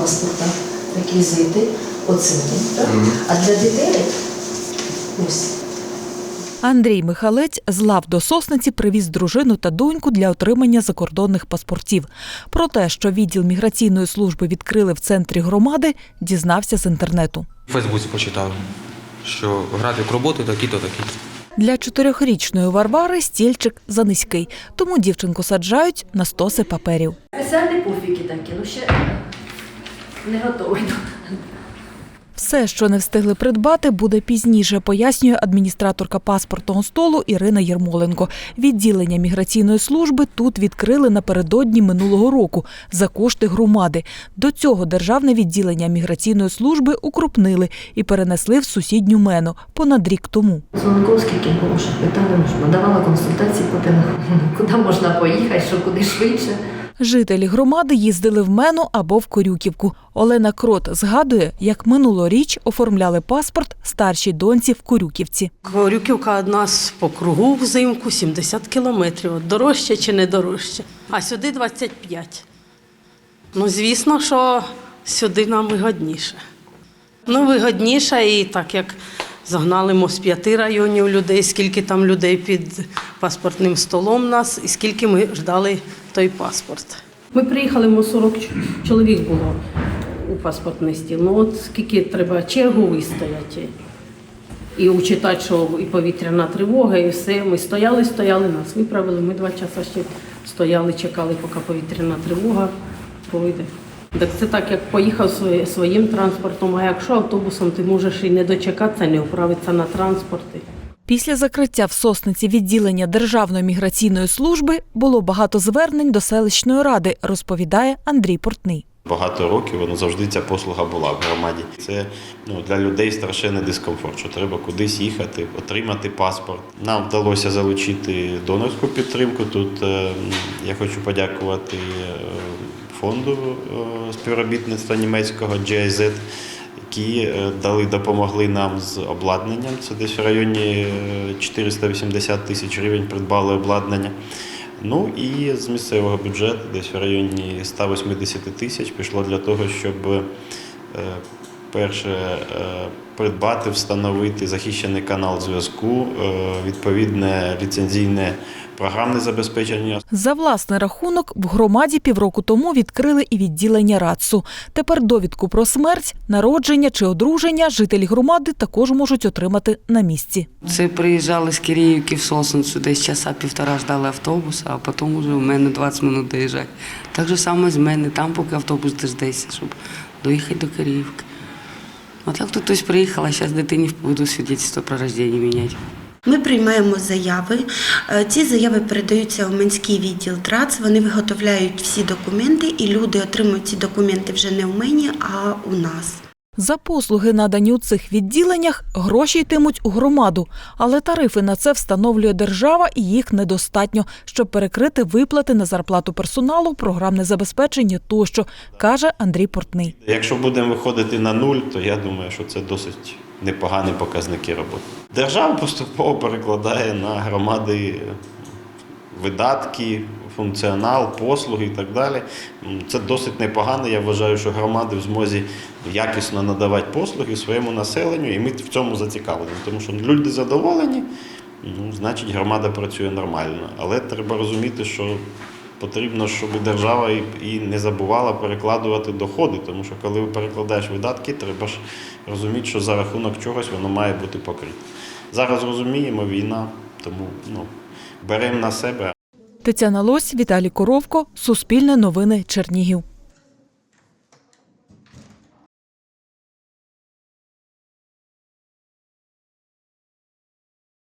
паспорта реквізити, оцінки. Так? А для дітей ось. Андрій Михалець з лав до сосниці привіз дружину та доньку для отримання закордонних паспортів. Про те, що відділ міграційної служби відкрили в центрі громади, дізнався з інтернету. В Фейсбуці почитав, що графік роботи такий-то такий. Для чотирьохрічної Варвари стільчик занизький, тому дівчинку саджають на стоси паперів. Спеціальні пуфіки такі, ну ще не готовий. Все, що не встигли придбати, буде пізніше, пояснює адміністраторка паспортного столу Ірина Єрмоленко. Відділення міграційної служби тут відкрили напередодні минулого року за кошти громади. До цього державне відділення міграційної служби укрупнили і перенесли в сусідню мену понад рік тому. Скільки грошей, питали, що надавала консультації по телефону, куди можна поїхати, що куди швидше. Жителі громади їздили в Мену або в Корюківку. Олена Крот згадує, як минулоріч оформляли паспорт старшій доньці в Корюківці. Корюківка від нас по кругу взимку 70 кілометрів. Дорожче чи не дорожче? А сюди 25. Ну, звісно, що сюди нам вигодніше. Ну, вигодніше і так як загнали ми з п'яти районів людей, скільки там людей під паспортним столом нас, і скільки ми ждали той паспорт. Ми приїхали, ми 40 чоловік було у паспортний стіл. Ну от скільки треба чергу вистояти. І учитати, що і повітряна тривога, і все. Ми стояли, стояли, нас виправили. Ми два часи ще стояли, чекали, поки повітряна тривога пройде. Так це так, як поїхав своїм транспортом, а якщо автобусом, ти можеш і не дочекатися, не вправитися на транспорти. Після закриття в сосниці відділення Державної міграційної служби було багато звернень до селищної ради, розповідає Андрій Портний. Багато років воно завжди ця послуга була в громаді. Це ну, для людей страшенний дискомфорт, що треба кудись їхати, отримати паспорт. Нам вдалося залучити донорську підтримку. Тут е, я хочу подякувати е, фонду е, співробітництва німецького GIZ, які е, дали, допомогли нам з обладнанням. Це десь в районі е, 480 тисяч гривень придбали обладнання. Ну і з місцевого бюджету десь в районі 180 тисяч пішло для того, щоб е, перше е, придбати, встановити захищений канал зв'язку, е, відповідне ліцензійне програмне забезпечення. За власний рахунок в громаді півроку тому відкрили і відділення РАЦУ. Тепер довідку про смерть, народження чи одруження жителі громади також можуть отримати на місці. Це приїжджали з Киріївки в Сосницю, десь часа півтора ждали автобуса, а потім вже у мене 20 минут доїжджати. Так же саме з мене, там поки автобус дождеться, щоб доїхати до Киріївки. А як тут хтось приїхала, зараз дитині буду свідоцтво про рождення міняти. Ми приймаємо заяви. Е, Ці заяви передаються у Минський відділ ТРАЦ. Вони виготовляють всі документи, і люди отримують ці документи вже не у мені, а у нас. За послуги, надані у цих відділеннях, гроші йтимуть у громаду, але тарифи на це встановлює держава і їх недостатньо, щоб перекрити виплати на зарплату персоналу, програмне забезпечення тощо, каже Андрій Портний. Якщо будемо виходити на нуль, то я думаю, що це досить непогані показники роботи. Держава поступово перекладає на громади видатки, функціонал, послуги і так далі. Це досить непогано. Я вважаю, що громади в змозі якісно надавати послуги своєму населенню, і ми в цьому зацікавлені, тому що люди задоволені, ну, значить громада працює нормально. Але треба розуміти, що потрібно, щоб держава і- не забувала перекладувати доходи, тому що коли перекладаєш видатки, треба ж розуміти, що за рахунок чогось воно має бути покрите. Зараз розуміємо, війна, тому ну, беремо на себе. Тетяна Лось, Віталій Коровко, Суспільне новини Чернігів.